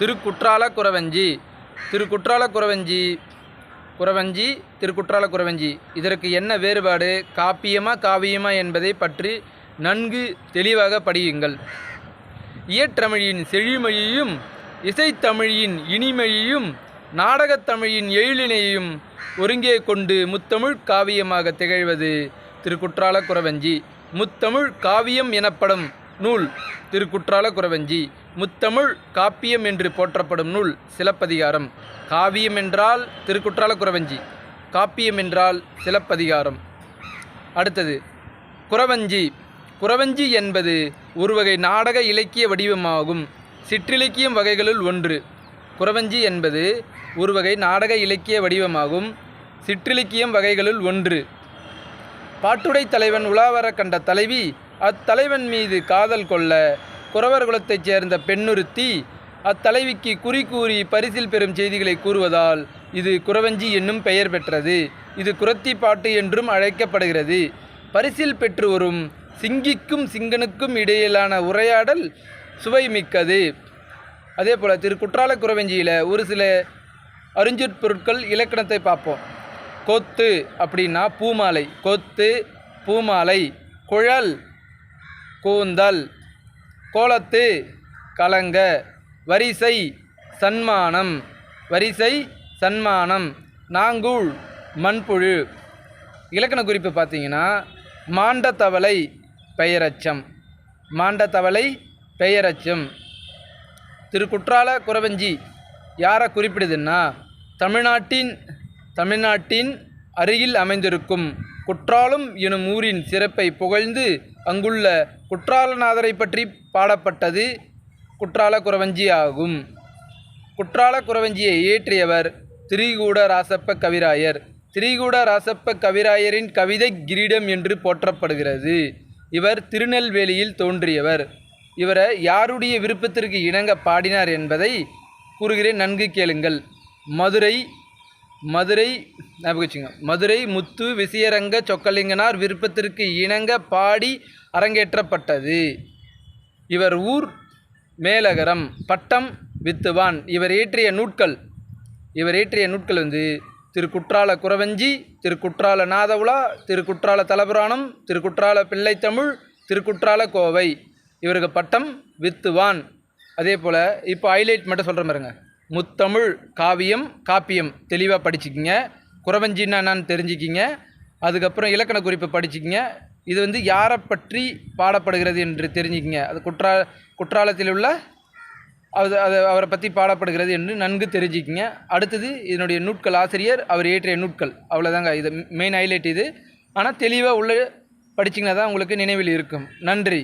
திருக்குற்றால குறவஞ்சி. திருக்குற்றால குறவஞ்சி. குறவஞ்சி திருக்குற்றால குறவஞ்சி. இதற்கு என்ன வேறுபாடு? காப்பியமா காவியமா என்பதை பற்றி நன்கு தெளிவாக படியுங்கள். இயற்றமிழின் செழிமொழியும் இசைத்தமிழின் இனிமையையும் நாடகத்தமிழின் எழிலினையும் ஒருங்கே கொண்டு முத்தமிழ் காவியமாக திகழ்வது திருக்குற்றால குறவஞ்சி. முத்தமிழ் காவியம் எனப்படும் நூல் திருக்குற்றால குறவஞ்சி முத்தமிழ் காப்பியம் என்று போற்றப்படும் நூல் சிலப்பதிகாரம். காவியம் என்றால் திருக்குற்றால குறவஞ்சி காப்பியம் என்றால் சிலப்பதிகாரம். அடுத்தது குறவஞ்சி. குறவஞ்சி என்பது ஒருவகை நாடக இலக்கிய வடிவமாகும். சிற்றிலக்கியம் வகைகளுள் ஒன்று. குறவஞ்சி என்பது ஒருவகை நாடக இலக்கிய வடிவமாகும். சிற்றிலக்கியம் வகைகளுள் ஒன்று. பாட்டுடை தலைவன் உலாவர கண்ட தலைவி அத்தலைவன் மீது காதல் கொள்ள குறவர் குலத்தைச் சேர்ந்த பெண்ணுறுத்தி அத்தலைவிக்கு குறி கூறி பரிசில் பெறும் செய்திகளை கூறுவதால் இது குறவஞ்சி என்னும் பெயர் பெற்றது. இது குரத்தி பாட்டு என்றும் அழைக்கப்படுகிறது. பரிசில் பெற்று வரும் சிங்கிக்கும் சிங்கனுக்கும் இடையிலான உரையாடல் சுவை மிக்கது அதே போல் திரு குற்றால குறவஞ்சியில் ஒரு சில அருஞ்சொற்பொருட்கள் இலக்கணத்தை பார்ப்போம். கொத்து அப்படின்னா பூமாலை கொத்து பூமாலை குழல் கூந்தல். கோலத்து கலங்க. வரிசை சன்மானம். வரிசை சன்மானம். நாங்கூழ் மண்புழு. இலக்கண குறிப்பு பார்த்தீங்கன்னா மாண்டத்தவளை பெயரச்சம். மாண்டத்தவளை பெயரச்சம். திருக்குற்றால குறவஞ்சி யாரை குறிப்பிடுதுன்னா தமிழ்நாட்டின் தமிழ்நாட்டின் அருகில் அமைந்திருக்கும் குற்றாலம் எனும் ஊரின் சிறப்பை புகழ்ந்து அங்குள்ள குற்றாலநாதரை பற்றி பாடப்பட்டது குற்றால குறவஞ்சி ஆகும். குற்றால குறவஞ்சியை இயற்றியவர் திரிகூட ராசப்ப கவிராயர். திரிகூட ராசப்ப கவிராயரின் கவிதை கிரீடம் என்று போற்றப்படுகிறது. இவர் திருநெல்வேலியில் தோன்றியவர். இவரை யாருடைய விருப்பத்திற்கு இணங்க பாடினார் என்பதை கூறுகிறேன் நன்கு கேளுங்கள். மதுரை மதுரை ஞாபகம் வச்சுங்க. மதுரை முத்து விசியரங்க சொக்கலிங்கனார் விருப்பத்திற்கு இணங்க பாடி அரங்கேற்றப்பட்டது. இவர் ஊர் மேலகரம் பட்டம் வித்துவான். இவர் இயற்றிய நூட்கள் இவர் இயற்றிய நூட்கள் வந்து திருக்குற்றால குறவஞ்சி திருக்குற்றால நாதவுலா திருக்குற்றால தலபுராணம் திருக்குற்றால பிள்ளைத்தமிழ் திருக்குற்றால கோவை. இவருக்கு பட்டம் வித்துவான். அதே போல் இப்போ ஹைலைட் மட்டும் சொல்கிற மாதிரிங்க. முத்தமிழ் காவியம் காப்பியம் தெளிவாக படிச்சுக்கிங்க. குறவஞ்சின்னா என்னன்னு தெரிஞ்சுக்கிங்க. அதுக்கப்புறம் இலக்கண குறிப்பு படிச்சுக்கிங்க. இது வந்து யாரை பற்றி பாடப்படுகிறது என்று தெரிஞ்சுக்கிங்க. அது குற்றா குற்றாலத்தில் உள்ள அது அது அவரை பற்றி பாடப்படுகிறது என்று நன்கு தெரிஞ்சுக்கிங்க. அடுத்தது இதனுடைய நூட்கள் ஆசிரியர் அவர் இயற்றிய நூட்கள். அவ்வளோதாங்க இது மெயின் ஹைலைட் இது. ஆனால் தெளிவாக உள்ள படிச்சிங்கன்னா தான் உங்களுக்கு நினைவில் இருக்கும். நன்றி.